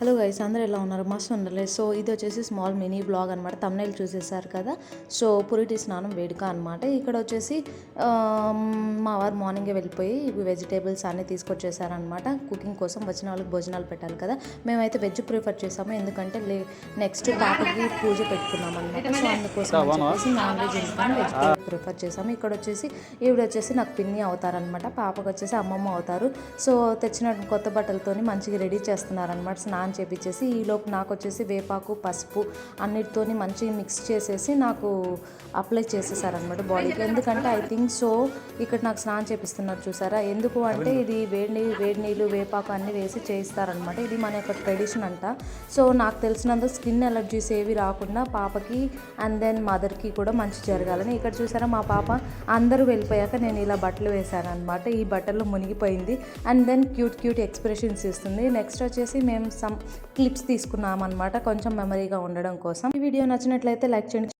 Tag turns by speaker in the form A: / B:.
A: Hello guys అందరూ ఎలా ఉన్నారు? మస్తు ఉండాలి సో ఇది వచ్చేసి స్మాల్ మినీ బ్లాగ్ అనమాట తమ్నైల్ చూసేసారు కదా. సో పురిటి స్నానం వేడుక అనమాట ఇక్కడ వచ్చేసి మా వారు మార్నింగే వెళ్ళిపోయి వెజిటేబుల్స్ అన్నీ తీసుకొచ్చేసారనమాట కుకింగ్ కోసం వచ్చిన వాళ్ళకి భోజనాలు పెట్టాలి కదా. మేమైతే వెజ్ ప్రిఫర్ చేసాము ఎందుకంటే లే నెక్స్ట్ పాపకి పూజ పెట్టుకున్నాం అనమాట సో అందుకోసం నాన్ వెజ్ వెజ్ ప్రిఫర్ చేసాము ఇక్కడ వచ్చేసి ఈవిడ వచ్చేసి నాకు పిన్ని అవుతారనమాట పాపకు వచ్చేసి అమ్మమ్మ అవుతారు. సో తెచ్చిన కొత్త బట్టలతోని మంచిగా రెడీ చేస్తున్నారనమాట స్నానం చేపించేసి ఈలోపు నాకు వచ్చేసి వేపాకు పసుపు అన్నిటితోని మంచిగా మిక్స్ చేసేసి నాకు అప్లై చేసేసారనమాట బాడీకి. ఎందుకంటే ఐ థింక్ సో ఇక్కడ నాకు స్నానం చేపిస్తున్నారు చూసారా? ఎందుకు అంటే ఇది వేడి నీళ్ళు వేడి నీళ్ళు వేపాకు అన్నీ వేసి చేయిస్తారనమాట ఇది మన యొక్క ట్రెడిషన్ అంట. సో నాకు తెలిసినంత స్కిన్ ఎలర్జీస్ ఏవి రాకుండా పాపకి అండ్ దెన్ మదర్కి కూడా మంచి జరగాలని. ఇక్కడ చూసారా మా పాప అందరూ వెళ్ళిపోయాక నేను ఇలా బట్టలు వేశాను అనమాట ఈ బట్టల్లో మునిగిపోయింది. And then cute cute expressions ఇస్తుంది. నెక్స్ట్ వచ్చేసి మేము సమ్ క్లిప్స్ తీసుకున్నాం అనమాట కొంచెం మెమరీగా ఉండడం కోసం. ఈ వీడియో నచ్చినట్లయితే లైక్ చేయండి.